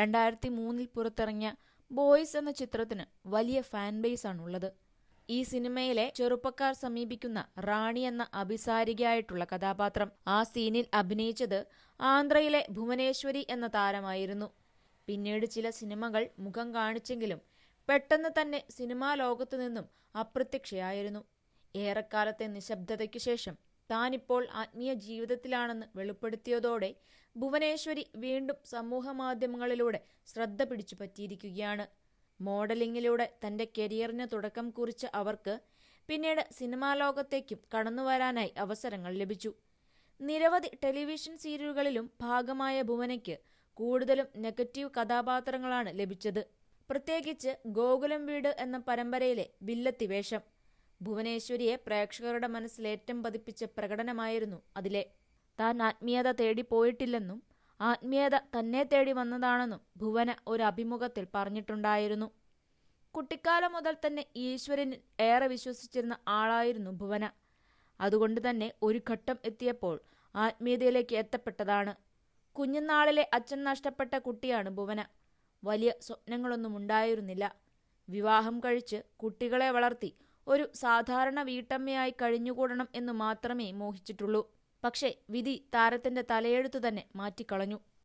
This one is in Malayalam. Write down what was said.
രണ്ടായിരത്തി മൂന്നിൽ പുറത്തിറങ്ങിയ ബോയ്സ് എന്ന ചിത്രത്തിന് വലിയ ഫാൻ ബേസ് ആണുള്ളത്. ഈ സിനിമയിലെ ചെറുപ്പക്കാർ സമീപിക്കുന്ന റാണി എന്ന അഭിസാരികയായിട്ടുള്ള കഥാപാത്രം ആ സീനിൽ അഭിനയിച്ചത് ആന്ധ്രയിലെ ഭുവനേശ്വരി എന്ന താരമായിരുന്നു. പിന്നീട് ചില സിനിമകൾ മുഖം കാണിച്ചെങ്കിലും പെട്ടെന്ന് തന്നെ സിനിമാ ലോകത്തു നിന്നും അപ്രത്യക്ഷയായിരുന്നു. ഏറെക്കാലത്തെ നിശബ്ദതയ്ക്കു ശേഷം താനിപ്പോൾ ആത്മീയ ജീവിതത്തിലാണെന്ന് വെളിപ്പെടുത്തിയതോടെ ഭുവനേശ്വരി വീണ്ടും സമൂഹമാധ്യമങ്ങളിലൂടെ ശ്രദ്ധ പിടിച്ചു പറ്റിയിരിക്കുകയാണ്. മോഡലിംഗിലൂടെ തന്റെ കരിയറിന് തുടക്കം കുറിച്ച അവർക്ക് പിന്നീട് സിനിമാ ലോകത്തേക്കും കടന്നുവരാനായി അവസരങ്ങൾ ലഭിച്ചു. നിരവധി ടെലിവിഷൻ സീരിയലുകളിലും ഭാഗമായ ഭുവനയ്ക്ക് കൂടുതലും നെഗറ്റീവ് കഥാപാത്രങ്ങളാണ് ലഭിച്ചത്. പ്രത്യേകിച്ച് ഗോകുലം വീട് എന്ന പരമ്പരയിലെ വില്ലത്തി വേഷം. ഭുവനേശ്വരിയെ പ്രേക്ഷകരുടെ മനസ്സിൽ ഏറ്റം പതിപ്പിച്ച പ്രകടനമായിരുന്നു അതിലെ. താൻ ആത്മീയത തേടി പോയിട്ടില്ലെന്നും ആത്മീയത തന്നെ തേടി വന്നതാണെന്നും ഭുവന ഒരു അഭിമുഖത്തിൽ പറഞ്ഞിട്ടുണ്ടായിരുന്നു. കുട്ടിക്കാലം മുതൽ തന്നെ ഈശ്വരനിൽ ഏറെ വിശ്വസിച്ചിരുന്ന ആളായിരുന്നു ഭുവന. അതുകൊണ്ട് തന്നെ ഒരു ഘട്ടം എത്തിയപ്പോൾ ആത്മീയതയിലേക്ക് എത്തപ്പെട്ടതാണ്. കുഞ്ഞുനാളിലെ അച്ഛൻ നഷ്ടപ്പെട്ട കുട്ടിയാണ് ഭുവന. വലിയ സ്വപ്നങ്ങളൊന്നും ഉണ്ടായിരുന്നില്ല. വിവാഹം കഴിച്ച് കുട്ടികളെ വളർത്തി ഒരു സാധാരണ വീട്ടമ്മയായി കഴിഞ്ഞുകൂടണം എന്ന് മാത്രമേ മോഹിച്ചിട്ടുള്ളൂ. പക്ഷേ വിധി താരത്തിന്റെ തലയെഴുത്തു തന്നെ മാറ്റിക്കളഞ്ഞു.